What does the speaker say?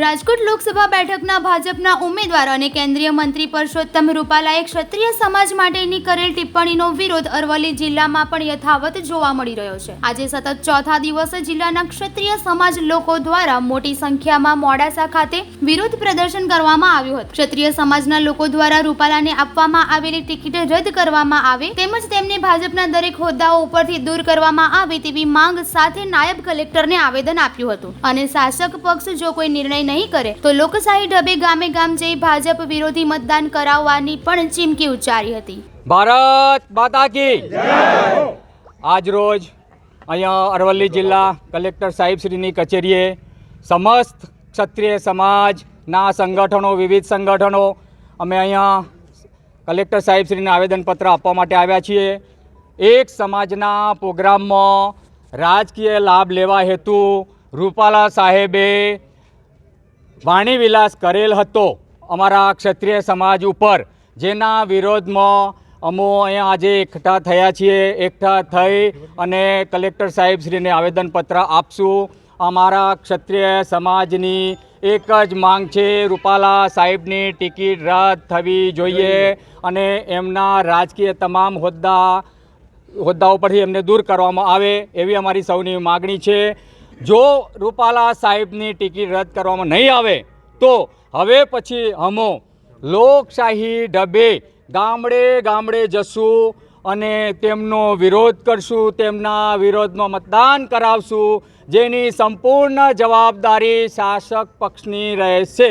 રાજકોટ લોકસભા બેઠકના ભાજપના ઉમેદવાર અને કેન્દ્રીય મંત્રી પરસોત્તમ રૂપાલાએ ક્ષત્રિય સમાજ માટેની કરેલ ટિપ્પણીનો વિરોધ અરવલ્લી જિલ્લામાં પણ યથાવત જોવા મળી રહ્યો છે. આજે સતત ચોથા દિવસે જિલ્લાના ક્ષત્રિય સમાજ લોકો દ્વારા મોટી સંખ્યામાં મોડાસા ખાતે વિરોધ પ્રદર્શન કરવામાં આવ્યું હતું. ક્ષત્રિય સમાજના લોકો દ્વારા રૂપાલાને આપવામાં આવેલી ટિકિટ રદ કરવામાં આવે તેમજ તેમને ભાજપના દરેક હોદ્દાઓ ઉપરથી દૂર કરવામાં આવે તેવી માંગ સાથે નાયબ કલેક્ટરને આવેદન આપ્યું હતું. અને શાસક પક્ષ જો કોઈ નિર્ણય નહીં કરે, તો લોકશાહી ઢબે ગામે ગામ જઈ ભાજપ વિરોધી મતદાન કરાવવાની પણ ચીમકી ઉચ્ચારી હતી. ભારત માતા કી આજ રોજ અહીંયા અરવલ્લી જિલ્લા કલેક્ટર સાહેબશ્રીની કચેરીએ સમસ્ત ક્ષત્રિય સમાજના સંગઠનો, વિવિધ સંગઠનો, અમે અહીંયા કલેક્ટર સાહેબશ્રીને આવેદનપત્ર આપવા માટે આવ્યા છીએ. એક સમાજના પ્રોગ્રામમાં રાજકીય લાભ લેવા હેતુ રૂપાલા સાહેબે વાણી વિલાસ કરેલ હતો. અમારા ક્ષત્રિય સમાજ ઉપર, જેના વિરોધમાં અમો અહીંયા આજે એકઠા થયા છીએ. એકઠા થઈ અને કલેક્ટર સાહેબશ્રીને આવેદનપત્ર આપશું. અમારા ક્ષત્રિય સમાજની એક જ માંગ છે, રૂપાલા સાહેબની ટિકિટ રદ થવી જોઈએ અને એમના રાજકીય તમામ હોદ્દા હોદ્દાઓ પરથી એમને દૂર કરવામાં આવે એવી અમારી સૌની માગણી છે. જો રૂપાલા સાહેબની ટિકિટ રદ કરવામાં નહીં આવે, તો હવે પછી હમો લોકશાહી ઢબે ગામડે ગામડે જશું અને તેમનો વિરોધ કરશું, તેમના વિરોધમાં મતદાન કરાવશું, જેની સંપૂર્ણ જવાબદારી શાસક પક્ષની રહેશે.